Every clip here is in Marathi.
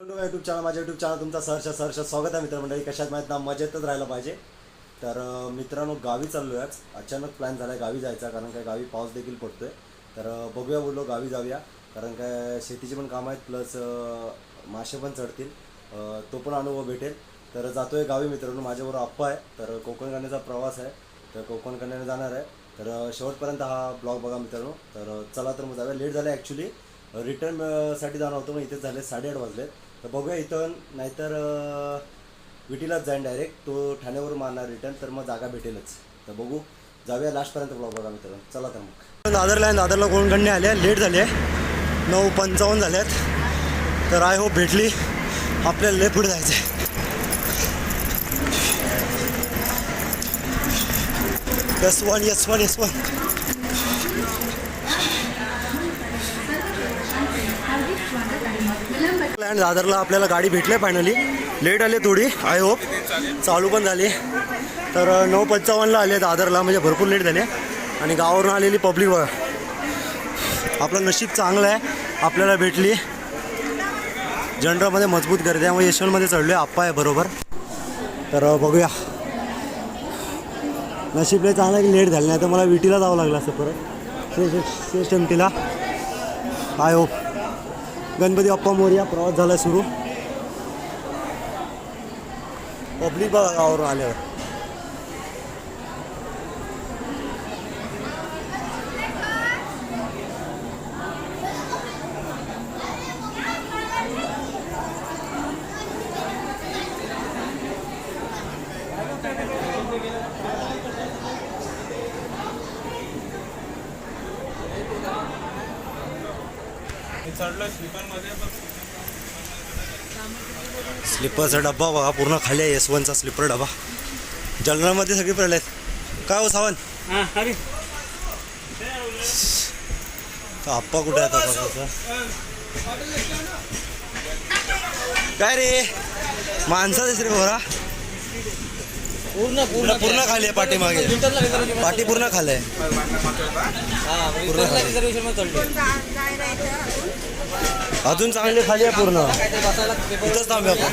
यूट्यूब चॅनल माझ्या यूट्यूब चॅनल तुमचा सहर्ष सहर्ष स्वागत आहे मित्रमंडळी. कशात माहीत ना मजेतच राहायला पाहिजे. तर मित्रांनो गावी चाललो आहे अचानक प्लॅन झाला आहे गावी जायचा कारण काय गावी पाऊस देखील पडतोय. तर बघूया बोललो गावी जाऊया. कारण काय शेतीची पण कामं आहेत प्लस मासे पण चढतील. तो पण अनुभव भेटेल. तर जातोय गावी मित्रांनो. माझ्याबरोबर आप्पा आहे. तर कोकण कन्याचा प्रवास आहे. तर कोकण कन्याने जाणार आहे. तर शेवटपर्यंत हा ब्लॉग बघा मित्रांनो. तर चला तर मग जाऊया. लेट झालं ॲक्च्युली रिटर्नसाठी जाणार होतो मग इथेच झाले साडेआठ वाजले. तर बघूया इथं नाहीतर विटीलाच जाईन डायरेक्ट तो ठाण्यावर मारणार रिटर्न तर मग जागा भेटेलच. तर बघू. जाऊया लास्टपर्यंत ब्लॉग बघा मित्रांनो. चला तर मग. दादरला आहे. दादरला कोणकडने आले लेट झाले. नऊ पंचावन्न झाल्यात तर आय होप भेटली. आपल्याला लय पुढे जायचं आहे yes one yes one yes one plan दादरला आपल्याला गाडी भेटली फायनली लेट आले थोडी आय होप चालू पण झाली. तर नऊ पंचावन्नला आले दादरला म्हणजे भरपूर लेट झाले. आणि गावावरून आलेली पब्लिक बघा आपलं नशीब चांगलं आहे. आपल्याला भेटली. जनरलमध्ये मजबूत गर्दी आहे. मग यशवंतमध्ये चढलो आहे आप्पा आहे बरोबर. तर बघूया. नशीब लय चांगलं आहे की लेट झालं नाही. तर मला विटीला जावं लागलं असं परत. सेस्ट एम टीला आय होप गणपती बाप्पा मोर्या प्रवास झाला सुरू. पब्लिक बघा आल्यावर. स्लिपरचा डब्बा बघा पूर्ण खाली आहे एस वनचा स्लिपर डबा. जनरलमध्ये सगळे पडले आहेत काय हो सावंत? हां तर आप्पा कुठे आहे आता काय रे? माणसा रे बोरा पूर्ण पूर्ण पूर्ण खाली आहे पाठीमागे. पाठी पूर्ण खाली आहे. पूर्ण खाली अजून चांगली खाली आहे पूर्ण. इथंच थांबे आपण.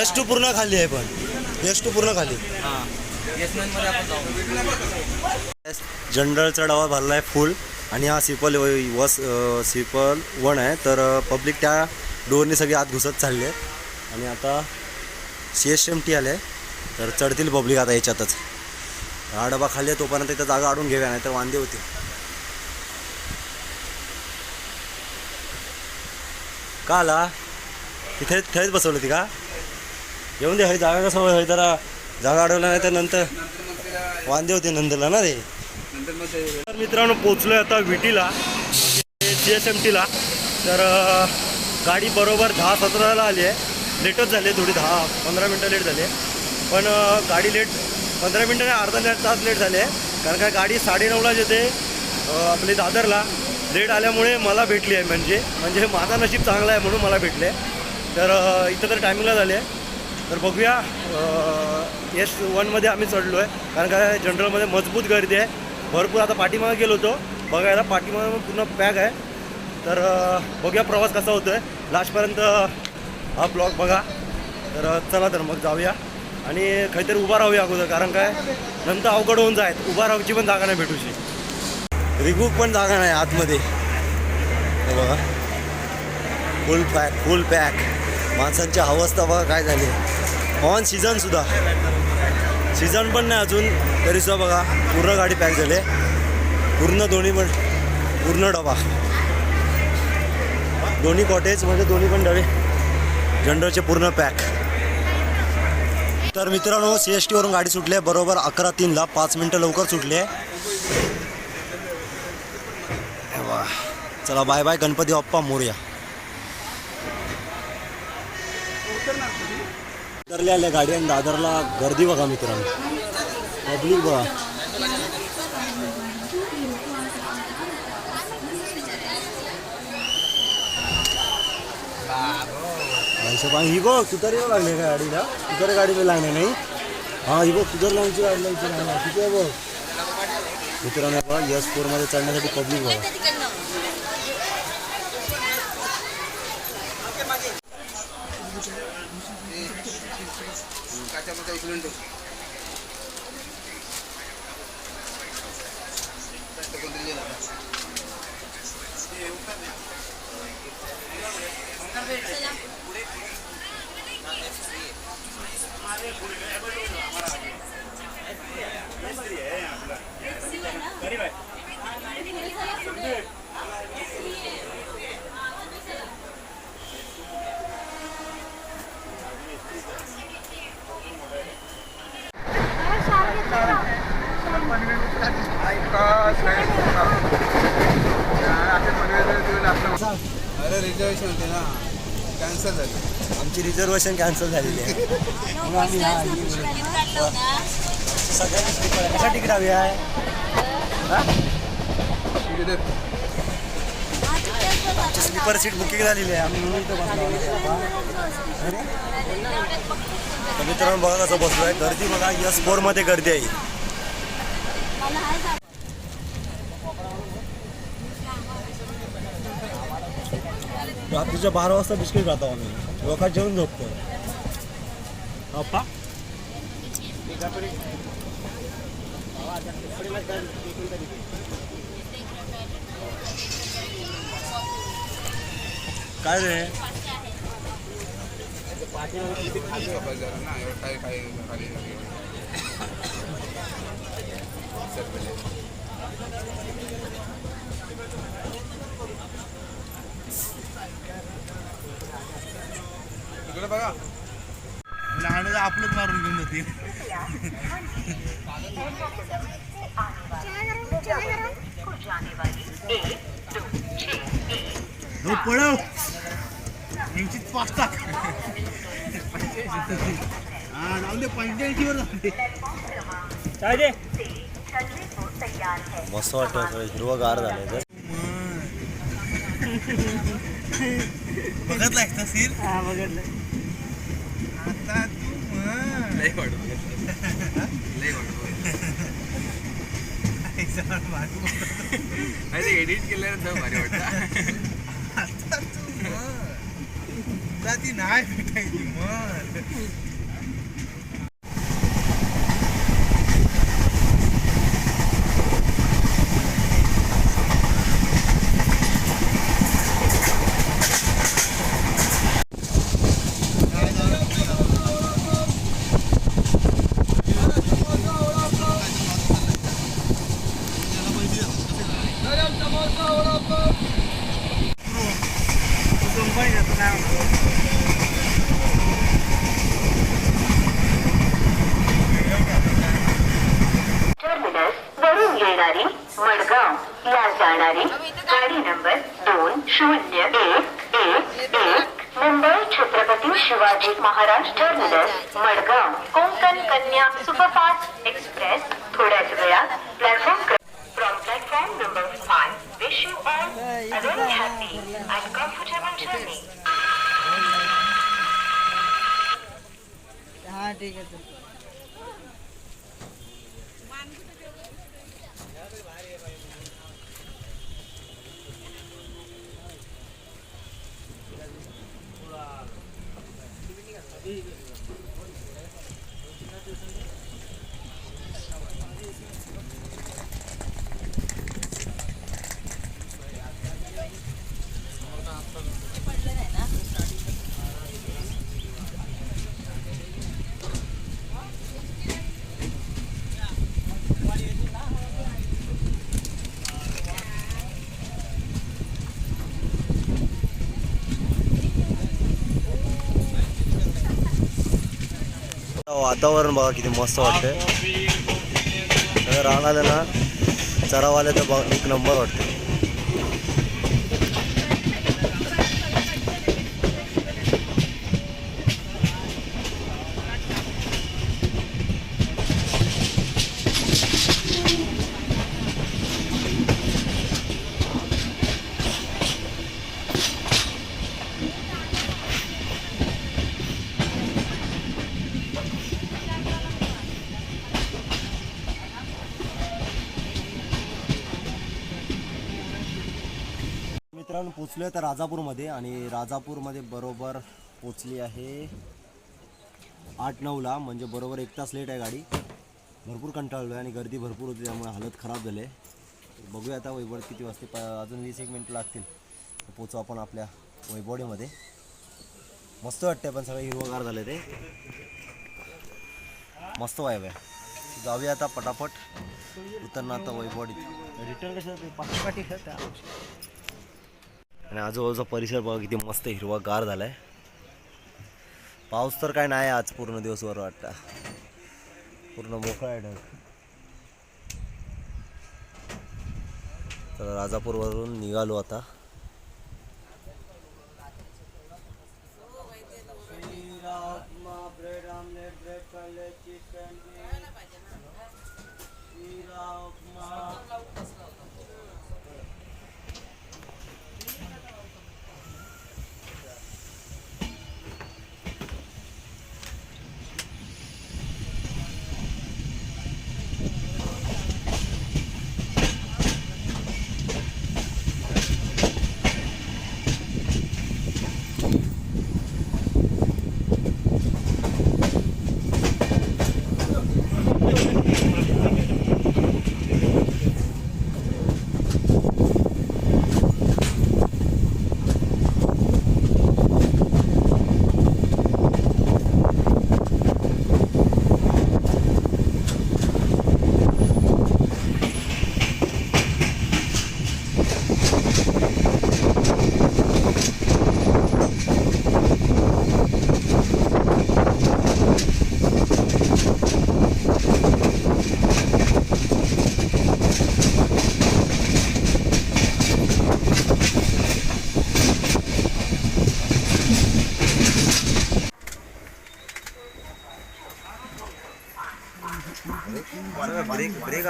एस टू पूर्ण खाली आहे पण. एस टू पूर्ण खाली. जनरलचा डबा भरला आहे फुल आणि हा सिपल वस सिपल वन आहे. तर पब्लिक त्या डोअरने सगळी आत घुसत चालली आहेत आणि आता सी एस एम टी आले. तर चढतील पब्लिक आता याच्यातच. हा डबा खाली आहे तोपर्यंत इथं जागा अडून घेऊया नाही तर वांदे होते का आला तिथे थेच बसवलं ती का? येऊन दे हय जागा कसं हय जरा जागा अडवला नाही तर नंतर वांदे होते नंतरला ना रे. तर मित्रांनो पोचलो आता विटीला जी एस एम टीला तर गाडी बरोबर दहा सतराला आली आहे. लेटच झाली थोडी दहा पंधरा मिनटं लेट झाली पण गाडी लेट पंधरा मिनटं नाही अर्धा तास लेट झाले कारण काय गाडी साडेनऊलाच येते आपली दादरला. लेट आल्यामुळे मला भेटली आहे म्हणजे म्हणजे माझा नशीब चांगला आहे म्हणून मला भेटले. तर इथं तर टायमिंगला झाले तर बघूया एस वनमध्ये आम्ही चढलो आहे. कारण काय जनरलमध्ये मजबूत गर्दी आहे. भरपूर आता पाठीमागे गेलो होतो. बघायला पाठीमागे पूर्ण पॅक आहे. तर बघूया प्रवास कसा होतो आहे लास्टपर्यंत हा ब्लॉग बघा. तर चला तर मग जाऊया. आणि काहीतरी उभा राहूया अगोदर. कारण काय नंतर अवघड होऊन जायत उभा राहूची पण जागा नाही भेटूची रिगूक पण जागा नाही आतमध्ये. बघा. फुल पॅक फुल पॅक माणसांची अवस्था बघा काय झाली. ऑन सीझन सुद्धा. सीझन पण नाही अजून तरीसुद्धा बघा पूर्ण गाडी पॅक झाली. पूर्ण दोन्ही पण पूर्ण डबा. दोन्ही कॉटेज म्हणजे दोन्ही पण डबे. जनरलचे पूर्ण पॅक तर मित्रांनो सी एस टीवरून गाडी सुटली आहे. बरोबर अकरा तीनला पाच मिनटं लवकर सुटली आहे हे बघा. चला बाय बाय गणपती बाप्पा मोर्या. दादरला आल्या गाडी आणि दादरला गर्दी बघा मित्रांनो. पब्लिक बघा. पाणी ही बघ तुतारी लागले का गाडीला. तुतारी गाडीला लागणार नाही. हा ही बघ तुझर लाईनची गाडी लाईनची लागणार किती बघ. मित्रांनो बघा यस फोरमध्ये चढण्यासाठी पब्लिक बघा. काच्यामध्ये उचलून कोणतरी गेलं आता. अरे रिझर्वेशन होते ना कॅन्सल झाली आमची रिझर्वेशन कॅन्सल झालेली आहे. आम्ही हा सगळ्यांनी स्लीपर आहे कशा तिकीट हवी आहे आमची स्लीपर सीट बुकिंग झालेली आहे. आम्ही म्हणून. तर मित्रांनो बघा कसं बसलो आहे गर्दी बघा यस फोरमध्ये गर्दी आहे. रात्रीच्या बारा वाजता बिस्किट खातो आम्ही. लोकात जेवून झोपतो. अप्पा? काय रे जरा ना एवढं काय काय खाली इकडे बघा. लहान आपलंच मारून घेऊन जातील हो पळव. यांचीच पाच टाक हा जाऊन दे पंच्याऐंशी वर दे. मस्त वाटतं हिरवंगार झालं तर. बघत लागतं सीर हा बघितलं आता तू म्हण. लई वाटत लई वाटत एडिट केल्यानंतर भारी वाटत. ती नाही भेटायची मग टर्मिनस वरून येणारी मडगाव या जाणारी गाडी नंबर दोन शून्य एक एक एक Mumbai Chhatrapati Shivaji Maharaj terminus Madgaon Konkan Kanya superfast express वातावरण बघा किती मस्त वाटतंय. सगळं आलं ना चरावाले तर बघ एक नंबर वाटते पोचलो आहे तर राजापूरमध्ये आणि राजापूरमध्ये बरोबर पोचली आहे आठ नऊला म्हणजे बरोबर एक तास लेट आहे गाडी. भरपूर कंटाळलो आहे आणि गर्दी भरपूर होती त्यामुळे हालत खराब झाली आहे बघूया आता वैभव किती वाजते प अजून वीस एक मिनटं लागतील. पोचू आपण आपल्या वैभवडीमध्ये मस्त वाटते पण सगळं हिरवगार झालं ते. मस्त वायब आहे. जाऊया आता पटापट. उतरणं आता वैभवडीत रिटर्न कसं पाठी आणि आजूबाजूचा परिसर बघा किती मस्त हिरवागार आहे पाऊस तर काय नाही आज पूर्ण दिवसभर वाटतं. पूर्ण मोकळा आहे ढग. तर राजापूरवरून निघालो आता.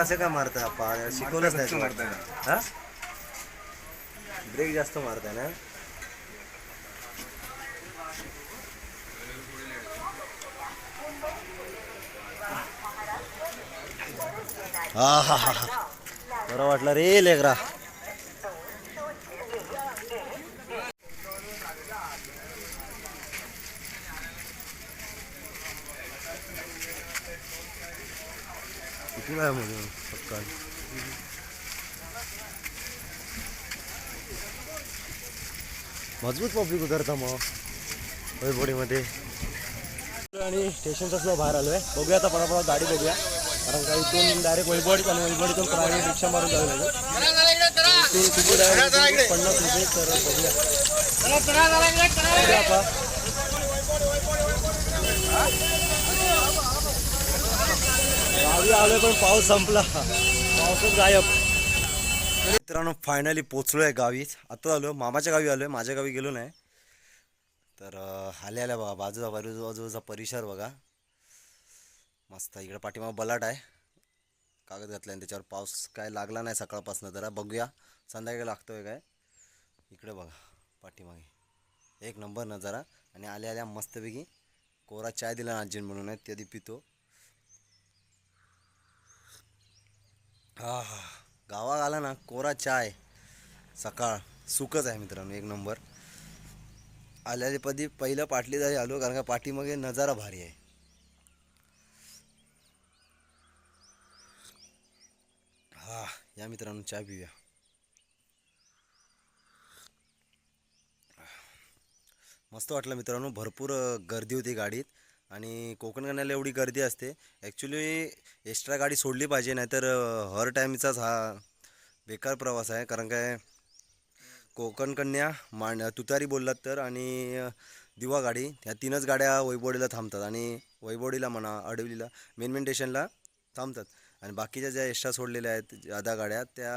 असं काय मारता? पा शिकवलंच नाही. हा? ब्रेक जास्त मारताय ना? हा हा हा हा. बरं वाटलं रे लेकरा. वेळा मध्ये पक्का मजबूत पब्लिक उतरता मग. वैभोडीमध्ये आणि स्टेशनचा सुद्धा बाहेर आलो आहे बघूया आता पटापट गाडी बघूया. कारण का इथून डायरेक्ट वैभवडीत आणि वैभवडीतून प्रायव्हेट रिक्षा मारून जावं लागेल आहे पन्नास रुपये तर बघूया बघूया आता. गावी आलोय पण पाऊस संपला. पाऊसच गायब. मित्रांनो फायनली पोचलो आहे गावीच आता आलो. मामाच्या गावी आलोय. माझ्या गावी गेलो नाही. तर आल्या आले आल्या बघा बाजूचा बाजू बाजूचा परिसर बघा. मस्त. इकडे पाठीमा बलाट आहे. कागद घातला आणि त्याच्यावर पाऊस काय लागला नाही सकाळपासून जरा. बघूया. संध्याकाळी लागतोय काय. इकडे बघा. पाठीमागे. एक नंबर नजारा आणि आल्या आल्या मस्तपैकी. कोरा चाय दिला ना आजीन म्हणून. आहे ते आधी पितो. हा हा गावात आला ना कोरा चाय. सकाळ. सुकच आहे मित्रांनो एक नंबर. आल्याने पदी पहिलं पाटली जरी आलो कारण का पाठीमागे नजारा भारी आहे. हा या मित्रांनो चहा पिऊया. मस्त वाटलं मित्रांनो भरपूर गर्दी होती गाडीत. आणि कोकण कन्याला एवढी गर्दी असते. ॲक्च्युली एक्स्ट्रा गाडी सोडली पाहिजे नाहीतर हर टाईमचाच हा बेकार प्रवास आहे. कारण काय कोकण कन्या मान तुतारी बोललात तर आणि दिवा गाडी ह्या तीनच गाड्या वैभवडीला थांबतात आणि वैभवडीला म्हणा अडवलीला मेन मेन स्टेशनला थांबतात. आणि बाकीच्या ज्या एक्स्ट्रा सोडलेल्या आहेत जादा गाड्या त्या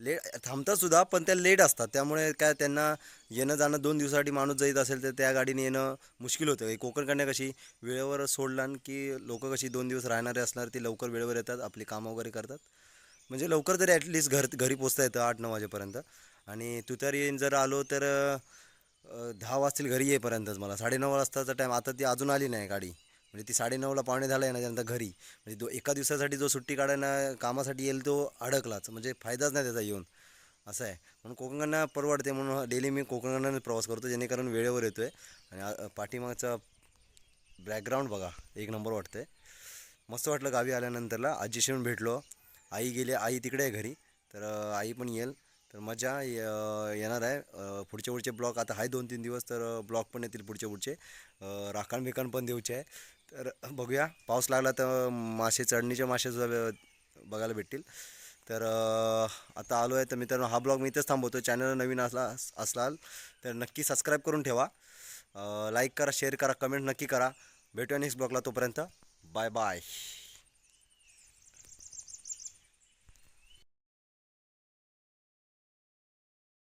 लेट थांबतात सुद्धा पण त्या लेट असतात. त्यामुळे काय त्यांना येणं जाणं दोन दिवसासाठी माणूस जाईत असेल तर त्या गाडीने येणं मुश्किल होतं. कोकणकडनं कशी वेळेवर सोडला की लोक कशी दोन दिवस राहणारे असणार ती लवकर वेळेवर येतात आपली कामं वगैरे करतात. म्हणजे लवकर तरी ॲटलिस्ट घर घरी पोचता येतं आठ नऊ वाजेपर्यंत. आणि तुतारी जर आलो तर दहा वाजतील घरी येईपर्यंतच मला. साडेनऊ वाजताचा टाईम आता ती अजून आली नाही गाडी. म्हणजे ती साडेनऊला पावणे झाला आहे ना त्यानंतर घरी. म्हणजे दो एका दिवसासाठी जो सुट्टी काढायला कामासाठी येईल तो अडकलाच. म्हणजे फायदाच नाही त्याचा येऊन. असं आहे. म्हणून कोकणकडनं परवडते म्हणून डेली मी कोकणकडनं प्रवास करतो जेणेकरून वेळेवर येतो आहे आणि पाठीमागचा बॅकग्राऊंड बघा. एक नंबर वाटतं आहे मस्त वाटलं गावी आल्यानंतरला. आजीशी पण भेटलो. आई गेली. आई तिकडे आहे घरी. तर आई पण येईल. तर मजा य- येणार आहे. पुढचे पुढचे ब्लॉग आता आहे दोन तीन दिवस तर ब्लॉग पण येतील पुढचे पुढचे राखण बिकण पण देऊचे आहे. तर बघूया. पाऊस लागला तर मासे चढणीचे मासे सुद्धा बघायला भेटतील. तर आता आलो आहे. तर मित्रांनो हा ब्लॉग मी इथंच थांबवतो चॅनल नवीन असला असलाल तर नक्की सबस्क्राईब करून ठेवा. लाईक करा शेअर करा कमेंट नक्की करा. भेटूया नेक्स्ट ब्लॉगला तोपर्यंत. Bye bye